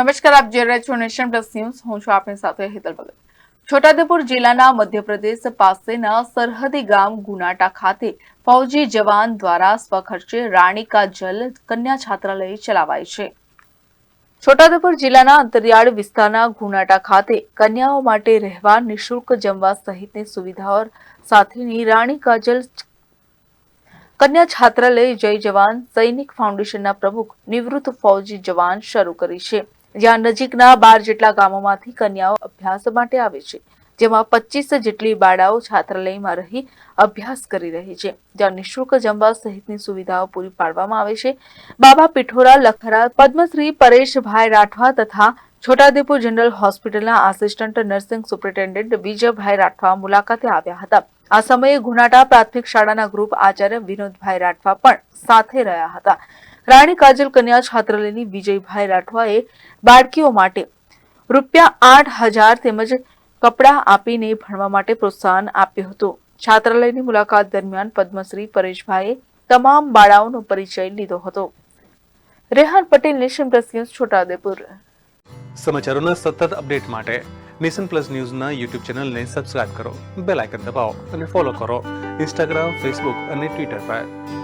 નમસ્કાર, આપ જોઈ રહ્યા છો નેશન પ્લસ ન્યૂઝ. હું છું આપની સાથે હેતલ ભગત છોટાઉદેપુર જિલ્લાના મધ્યપ્રદેશ પાસેના સરહદી ગામ ગુનાટા ખાતે ફૌજી જવાન દ્વારા સ્વખર્ચે રાણી જલ કન્યા છાત્રાલય ચલાવાય છે. છોટાઉદેપુર જિલ્લાના અંતરિયાળ વિસ્તારના ગુનાટા ખાતે કન્યાઓ માટે રહેવા નિઃશુલ્ક જમવા સહિતની સુવિધાઓ સાથેની રાણી કાજલ કન્યા છાત્રાલય જય જવાન સૈનિક ફાઉન્ડેશનના પ્રમુખ નિવૃત્ત ફૌજી જવાન શરૂ કરી છે. જ્યાં નજીકના બાર જેટલા ગામોમાંથી કન્યાઓ અભ્યાસ માટે આવે છે, જેમાં પચીસ જેટલી બાળાઓ છાત્રાલયમાં રહી અભ્યાસ કરી રહી છે. જ્યાં નિઃશુલ્ક જમવા સહિતની સુવિધાઓ પૂરી પાડવામાં આવે છે. બાબા પિઠોરા, લખરા, પદ્મશ્રી, પરેશભાઈ રાઠવા તથા છોટાદેપુર જનરલ હોસ્પિટલના assistant nursing superintendent Vijaybhai Rathwa મુલાકાતે આવ્યા હતા. આ સમયે ગુનાટા પ્રાથમિક શાળાના ગ્રુપ આચાર્ય વિનોદભાઈ રાઠવા પણ સાથે રહ્યા હતા. રાણી કાજલ કન્યા છાત્રાલયની વિજયભાઈ રાઠવાએ બાળકીઓ માટે રૂપિયા આઠ હજાર તેમજ કપડાં આપીને ભણવા માટે પ્રોત્સાહન આપ્યું હતું. છાત્રાલયની મુલાકાત દરમિયાન પદ્મશ્રી પરેશભાઈએ તમામ બાળાઓનો પરિચય લીધો હતો. Rehan Patel, nation plus news, Chhotaudepur. સમાચારોના સતત અપડેટ માટે નેશન પ્લસ ન્યૂઝના યુટ્યુબ ચેનલને સબસ્ક્રાઇબ કરો, બેલ આઇકન દબાવો અને ફોલો કરો ઇન્સ્ટાગ્રામ, ફેસબુક અને ટ્વિટર પર.